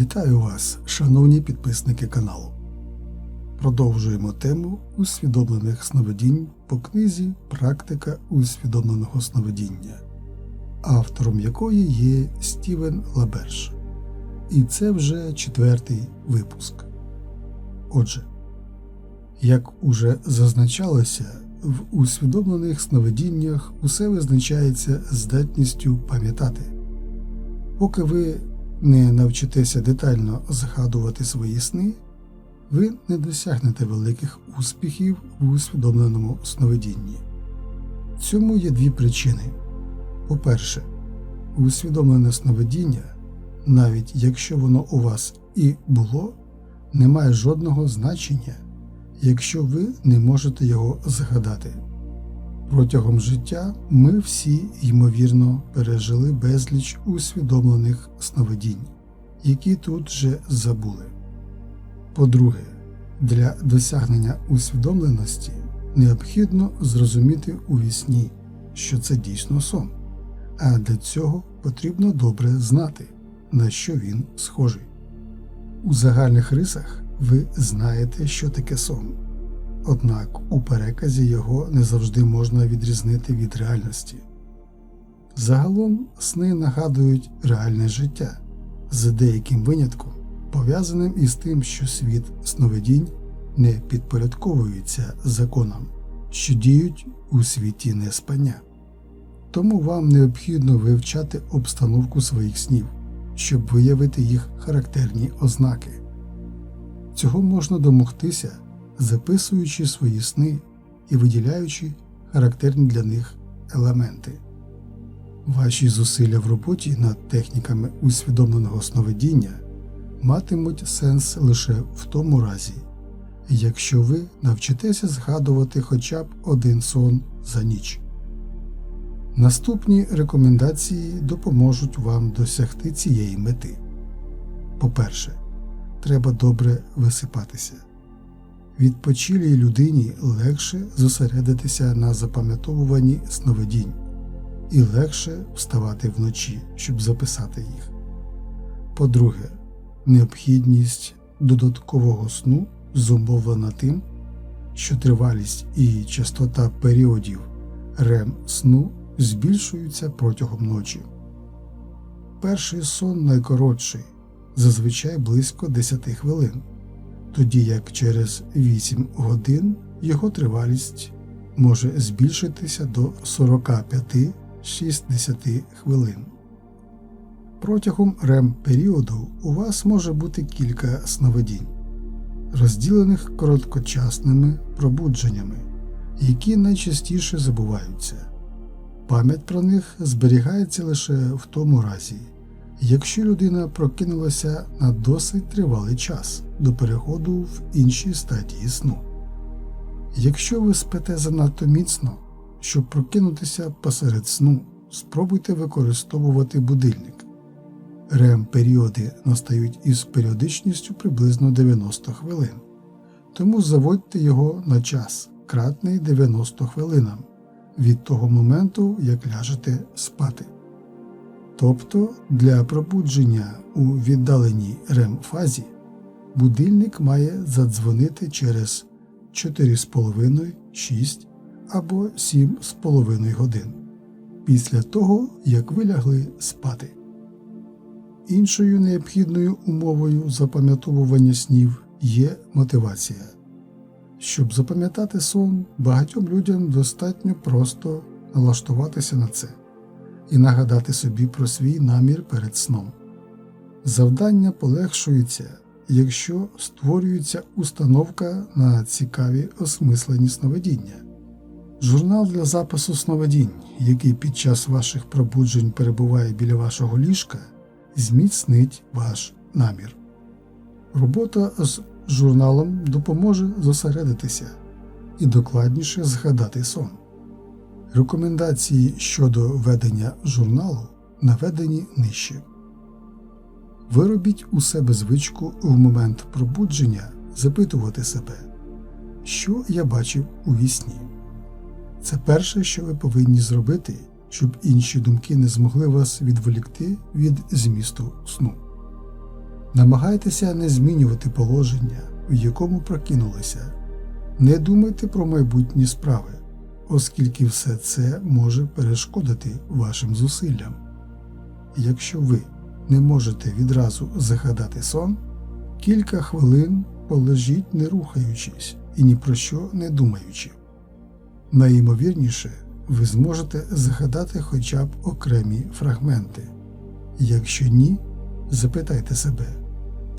Вітаю вас, шановні підписники каналу. Продовжуємо тему усвідомлених сновидінь по книзі Практика усвідомленого сновидіння, автором якої є Стівен Лаберш. І це вже четвертий випуск. Отже, як уже зазначалося, в усвідомлених сновидіннях усе визначається здатністю пам'ятати. Поки ви не навчитеся детально згадувати свої сни, ви не досягнете великих успіхів в усвідомленому сновидінні. Цьому є дві причини. По-перше, усвідомлене сновидіння, навіть якщо воно у вас і було, не має жодного значення, якщо ви не можете його згадати. Протягом життя ми всі, ймовірно, пережили безліч усвідомлених сновидінь, які тут же забули. По-друге, для досягнення усвідомленості необхідно зрозуміти у вісні, що це дійсно сон, а для цього потрібно добре знати, на що він схожий. У загальних рисах ви знаєте, що таке сон. Однак у переказі його не завжди можна відрізнити від реальності. Загалом сни нагадують реальне життя з деяким винятком, пов'язаним із тим, що світ сновидінь не підпорядковується законам, що діють у світі неспання. Тому вам необхідно вивчати обстановку своїх снів, щоб виявити їх характерні ознаки. Цього можна домогтися записуючи свої сни і виділяючи характерні для них елементи. Ваші зусилля в роботі над техніками усвідомленого сновидіння матимуть сенс лише в тому разі, якщо ви навчитеся згадувати хоча б один сон за ніч. Наступні рекомендації допоможуть вам досягти цієї мети. По-перше, треба добре висипатися. Відпочилій людині легше зосередитися на запам'ятовуванні сновидінь і легше вставати вночі, щоб записати їх. По-друге, необхідність додаткового сну зумовлена тим, що тривалість і частота періодів рем сну збільшуються протягом ночі. Перший сон найкоротший, зазвичай близько 10 хвилин тоді як через 8 годин його тривалість може збільшитися до 45-60 хвилин. Протягом рем періоду у вас може бути кілька сновидінь, розділених короткочасними пробудженнями, які найчастіше забуваються. Пам'ять про них зберігається лише в тому разі, якщо людина прокинулася на досить тривалий час до переходу в інші стадії сну. Якщо ви спите занадто міцно, щоб прокинутися посеред сну, спробуйте використовувати будильник. Рем періоди настають із періодичністю приблизно 90 хвилин, тому заводьте його на час, кратний 90 хвилинам від того моменту, як ляжете спати. Тобто для пробудження у віддаленій рем фазі будильник має задзвонити через 4,5, 6 або 7,5 годин після того, як ви лягли спати. Іншою необхідною умовою запам'ятовування снів є мотивація. Щоб запам'ятати сон, багатьом людям достатньо просто налаштуватися на це і нагадати собі про свій намір перед сном. Завдання полегшується, якщо створюється установка на цікаві осмислені сновидіння. Журнал для запису сновидінь, який під час ваших пробуджень перебуває біля вашого ліжка, зміцнить ваш намір. Робота з журналом допоможе зосередитися і докладніше згадати сон. Рекомендації щодо ведення журналу наведені нижче. Виробіть у себе звичку в момент пробудження запитувати себе, що я бачив у вісні. Це перше, що ви повинні зробити, щоб інші думки не змогли вас відволікти від змісту сну. Намагайтеся не змінювати положення, в якому прокинулися. Не думайте про майбутні справи, оскільки все це може перешкодити вашим зусиллям. Якщо ви не можете відразу загадати сон, кілька хвилин полежіть не рухаючись і ні про що не думаючи. Найімовірніше, ви зможете згадати хоча б окремі фрагменти. Якщо ні, запитайте себе,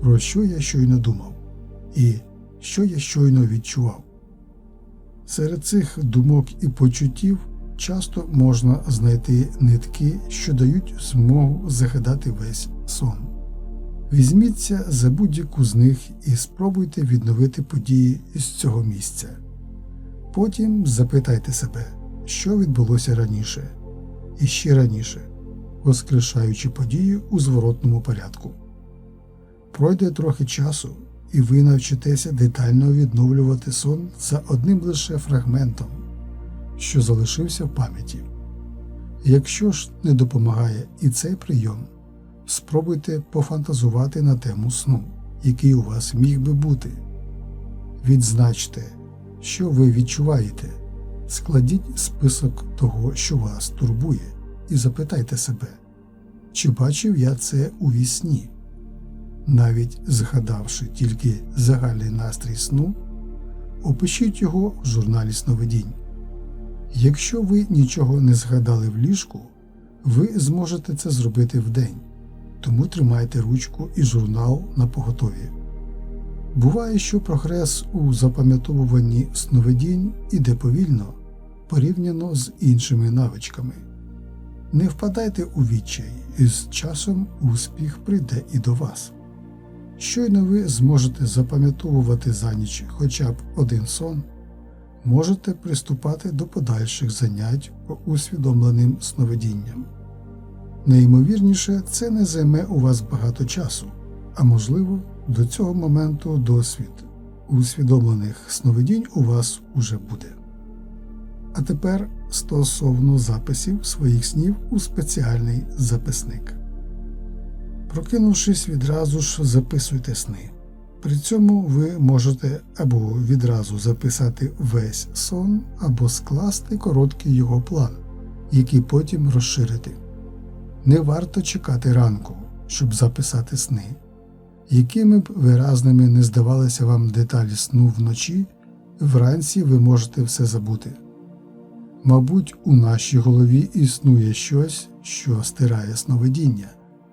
про що я щойно думав і що я щойно відчував. Серед цих думок і почуттів часто можна знайти нитки, що дають змогу загадати весь сон. Візьміться за будь-яку з них і спробуйте відновити події з цього місця. Потім запитайте себе, що відбулося раніше, і ще раніше, воскрешаючи події у зворотному порядку. Пройде трохи часу, і ви навчитеся детально відновлювати сон за одним лише фрагментом, що залишився в пам'яті. Якщо ж не допомагає і цей прийом, спробуйте пофантазувати на тему сну, який у вас міг би бути. Відзначте, що ви відчуваєте, складіть список того, що вас турбує, і запитайте себе, чи бачив я це у вісні? Навіть згадавши тільки загальний настрій сну, опишіть його в журналі сновидінь. Якщо ви нічого не згадали в ліжку, ви зможете це зробити вдень, тому тримайте ручку і журнал на поготові. Буває, що прогрес у запам'ятовуванні сновидінь іде повільно порівняно з іншими навичками. Не впадайте у відчай, і з часом успіх прийде і до вас. Щойно ви зможете запам'ятовувати за ніч хоча б один сон, можете приступати до подальших занять по усвідомленим сновидінням. Найімовірніше, це не займе у вас багато часу, а можливо, до цього моменту досвід усвідомлених сновидінь у вас уже буде. А тепер стосовно записів своїх снів у спеціальний записник. Прокинувшись, відразу ж записуйте сни. При цьому ви можете або відразу записати весь сон, або скласти короткий його план, який потім розширити. Не варто чекати ранку, щоб записати сни. Якими б виразними не здавалися вам деталі сну вночі, вранці ви можете все забути. Мабуть, у нашій голові існує щось, що стирає сновидіння,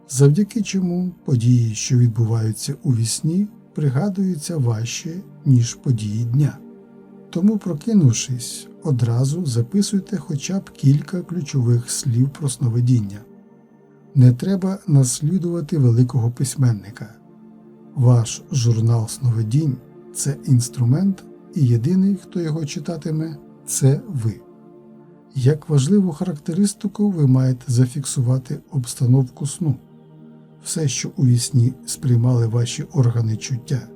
завдяки чому події, що відбуваються у вісні, пригадуються важче, ніж події дня. Тому, прокинувшись, одразу записуйте хоча б кілька ключових слів про сновидіння. Не треба наслідувати великого письменника. Ваш журнал сновидінь це інструмент, і єдиний, хто його читатиме, це ви. Як важливу характеристику ви маєте зафіксувати обстановку сну, все, що у вісні сприймали ваші органи чуття,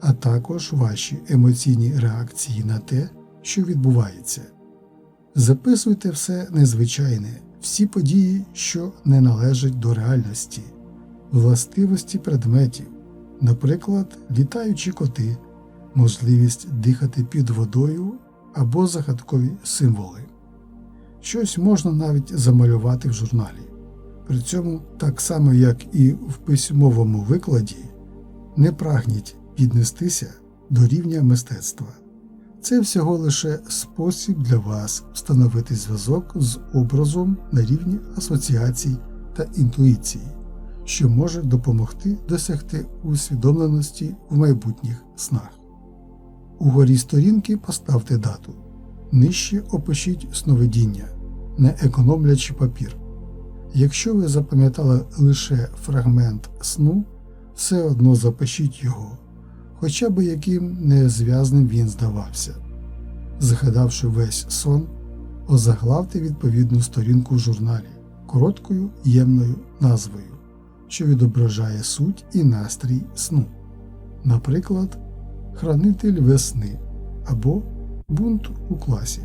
а також ваші емоційні реакції на те, що відбувається. Записуйте все незвичайне, всі події, що не належать до реальності, властивості предметів, наприклад, літаючі коти, можливість дихати під водою або загадкові символи. Щось можна навіть замалювати в журналі. При цьому, так само як і в письмовому викладі, не прагніть піднестися до рівня мистецтва. Це всього лише спосіб для вас встановити зв'язок з образом на рівні асоціацій та інтуїції, що може допомогти досягти усвідомленості в майбутніх снах. Угорі сторінки поставте дату. Нижче опишіть сновидіння, не економлячи папір. Якщо ви запам'ятали лише фрагмент сну, все одно запишіть його, хоча б яким незв'язним він здавався. Згадавши весь сон, озаглавте відповідну сторінку в журналі короткою ємною назвою, що відображає суть і настрій сну, наприклад, Хранитель весни або Бунт у класі.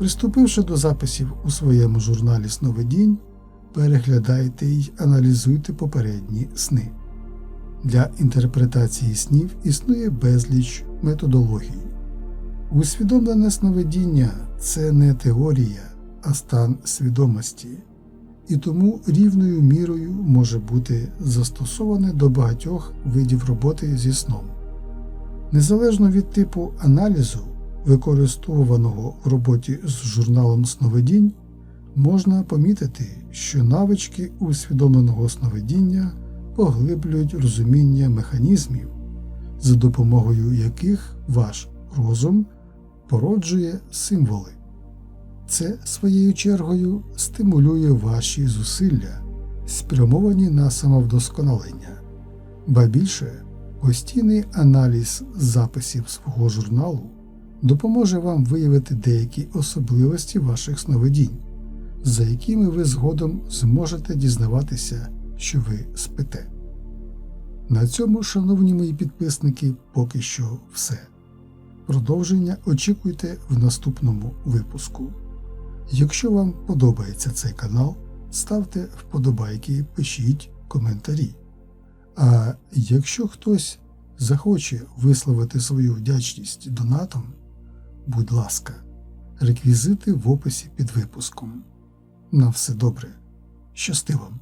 Приступивши до записів у своєму журналі сновидінь, переглядайте й аналізуйте попередні сни. Для інтерпретації снів існує безліч методологій. Усвідомлене сновидіння це не теорія, а стан свідомості, і тому рівною мірою може бути застосоване до багатьох видів роботи зі сном. Незалежно від типу аналізу, використовуваного в роботі з журналом сновидінь, можна помітити, що навички усвідомленого сновидіння поглиблюють розуміння механізмів, за допомогою яких ваш розум породжує символи. Це своєю чергою стимулює ваші зусилля, спрямовані на самовдосконалення, ба більше постійний аналіз записів свого журналу допоможе вам виявити деякі особливості ваших сновидінь, за якими ви згодом зможете дізнаватися, що ви спите. На цьому, шановні мої підписники, поки що все. Продовження очікуйте в наступному випуску. Якщо вам подобається цей канал, ставте вподобайки, пишіть коментарі. А якщо хтось захоче висловити свою вдячність донатом, будь ласка, реквізити в описі під випуском. На все добре. Щасти вам!